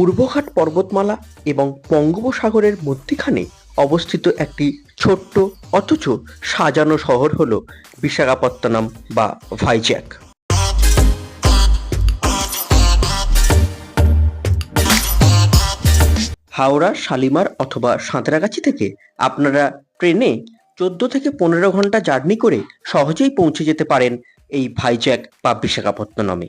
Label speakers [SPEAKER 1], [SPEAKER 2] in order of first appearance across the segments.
[SPEAKER 1] পূর্বঘাট পর্বতমালা এবং বঙ্গোপসাগরের মধ্যিখানে অবস্থিত একটি ছোট্ট, অথচ সাজানো শহর হলো বিশাখাপত্তনম বা ভাইজ্যাক। হাওড়া, শালিমার অথবা সাঁতরাগাছি থেকে আপনারা ট্রেনে চোদ্দ থেকে পনেরো ঘণ্টা জার্নি করে সহজেই পৌঁছে যেতে পারেন এই ভাইজ্যাক বা বিশাখাপত্তনমে।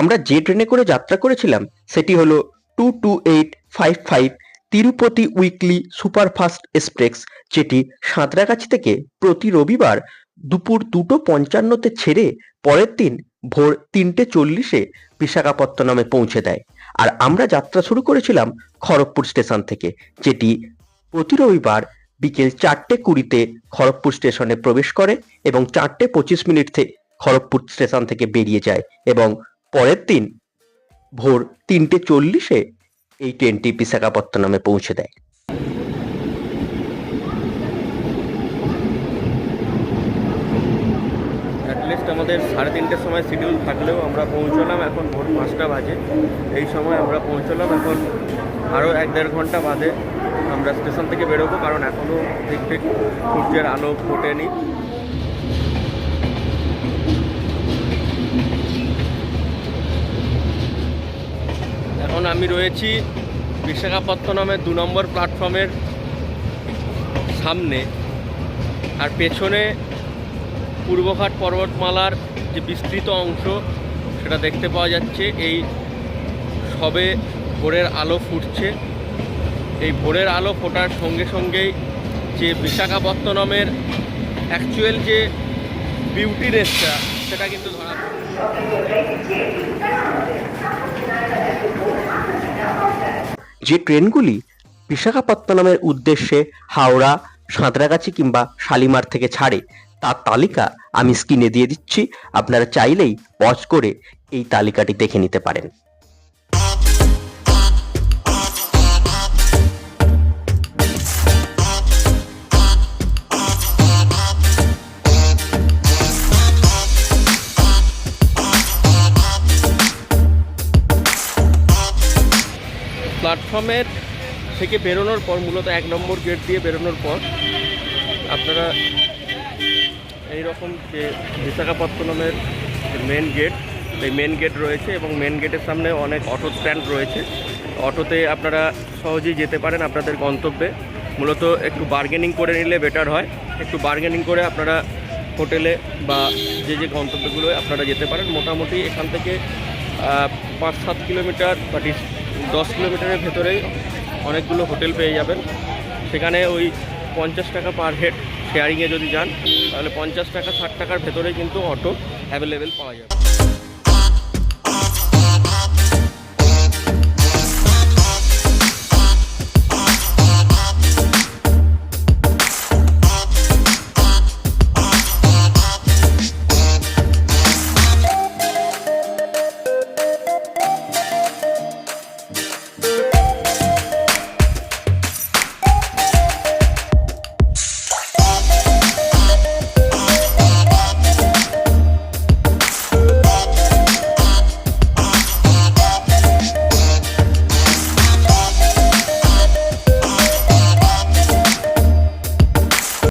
[SPEAKER 1] আমরা যে ট্রেনে করে যাত্রা করেছিলাম, সেটি হলো two two eight five five Tirupati weekly superfast express, যেটি সাঁতরাগাছি থেকে প্রতি রবিবার দুপুর দুটো পঞ্চান্নতে ছেড়ে পরের দিন ভোর তিনটে চল্লিশে বিশাখাপত্তনমে পৌঁছে দেয়। আর আমরা যাত্রা শুরু করেছিলাম খড়গপুর স্টেশন থেকে, যেটি প্রতি রবিবার বিকেল চারটে কুড়িতে খড়গপুর স্টেশনে প্রবেশ করে এবং চারটে পঁচিশ মিনিট থেকে খড়গপুর স্টেশন থেকে বেরিয়ে যায় এবং পরের দিন ভোর তিনটে চল্লিশে এই ট্রেনটি বিশাখাপত্তনমে পৌঁছে দেয়।
[SPEAKER 2] আমাদের সাড়ে তিনটের সময় শিডিউল থাকলেও আমরা পৌঁছলাম এখন ভোর পাঁচটা বাজে। এই সময় আমরা পৌঁছলাম এখন আরও এক দেড় ঘণ্টা বাদে আমরা স্টেশন থেকে বেরোবো, কারণ এখনও ঠিক ঠিক সূর্যের আলো ফোটেনি এখন আমি রয়েছি বিশাখাপত্তনমের দু নম্বর প্ল্যাটফর্মের সামনে। আর পেছনে পূর্বঘাট পর্বতমালার যে বিস্তৃত অংশ, সেটা দেখতে পাওয়া যাচ্ছে। এই সবে ভোরের আলো ফুটছে। এই ভোরের আলো ফোটার সঙ্গে সঙ্গেই যে বিশাখাপত্তনমের অ্যাকচুয়াল যে বিউটি বিউটিনেসটা সেটা কিন্তু ধরা।
[SPEAKER 1] যে ট্রেনগুলি বিশাখাপত্তনমের উদ্দেশ্যে হাওড়া, সাঁতরাগাছি কিংবা শালিমার থেকে ছাড়ে, তার তালিকা আমি স্ক্রিনে দিয়ে দিচ্ছি। আপনারা চাইলেই পজ করে এই তালিকাটি দেখে নিতে পারেন।
[SPEAKER 2] প্ল্যাটফর্মের থেকে বেরোনোর পর, মূলত এক নম্বর গেট দিয়ে বেরোনোর পর, আপনারা এই রকম যে বিশাখাপত্তনমের যে মেন গেট এই মেন গেট রয়েছে এবং মেন গেটের সামনে অনেক অটো স্ট্যান্ড রয়েছে। অটোতে আপনারা সহজেই যেতে পারেন আপনাদের গন্তব্যে। মূলত একটু বার্গেনিং করে নিলে বেটার হয়। একটু বার্গেনিং করে আপনারা হোটেলে বা যে যে গন্তব্যগুলো আপনারা যেতে পারেন। মোটামুটি এখান থেকে পাঁচ সাত কিলোমিটার বা দশ কিলোমিটারের ভেতরেই অনেকগুলো হোটেল পেয়ে যাবেন। সেখানে ওই পঞ্চাশ টাকা পার হেড শেয়ারিংয়ে যদি যান, তাহলে পঞ্চাশ টাকা, ষাট টাকার ভেতরেই কিন্তু অটো অ্যাভেলেবেল পাওয়া যাবে।